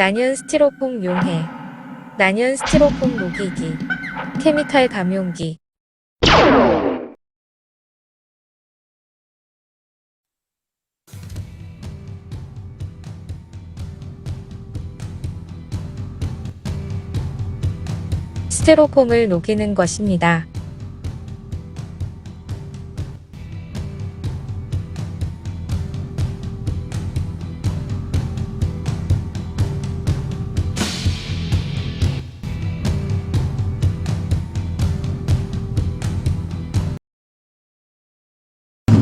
난연 스티로폼 용해, 난연 스티로폼 녹이기, 케미칼 감용기. 스테로폼을 녹이는 것입니다.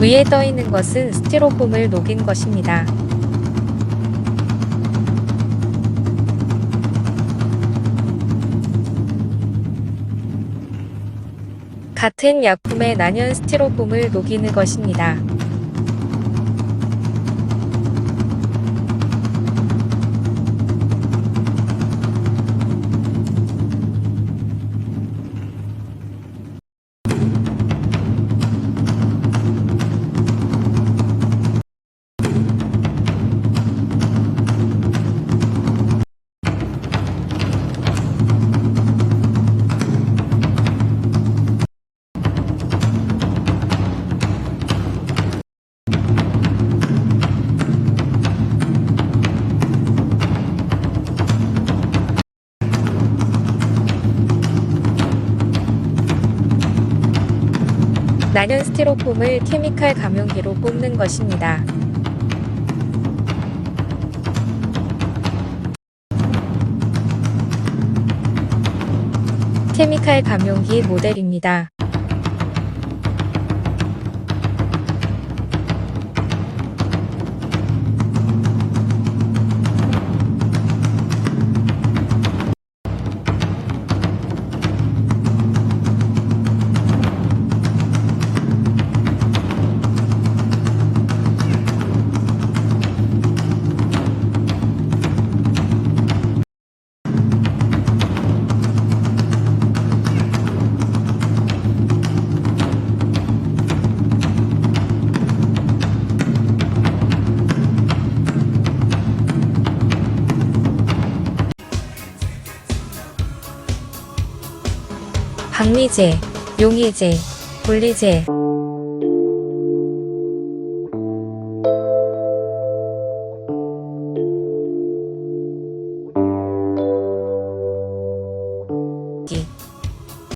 위에 떠 있는 것은 스티로폼을 녹인 것입니다. 같은 약품의 난연 스티로폼을 녹이는 것입니다. 난연 스티로폼을 케미칼 감용기로 뽑는 것입니다. 케미칼 감용기 모델입니다. 박리제, 용의제, 분리제,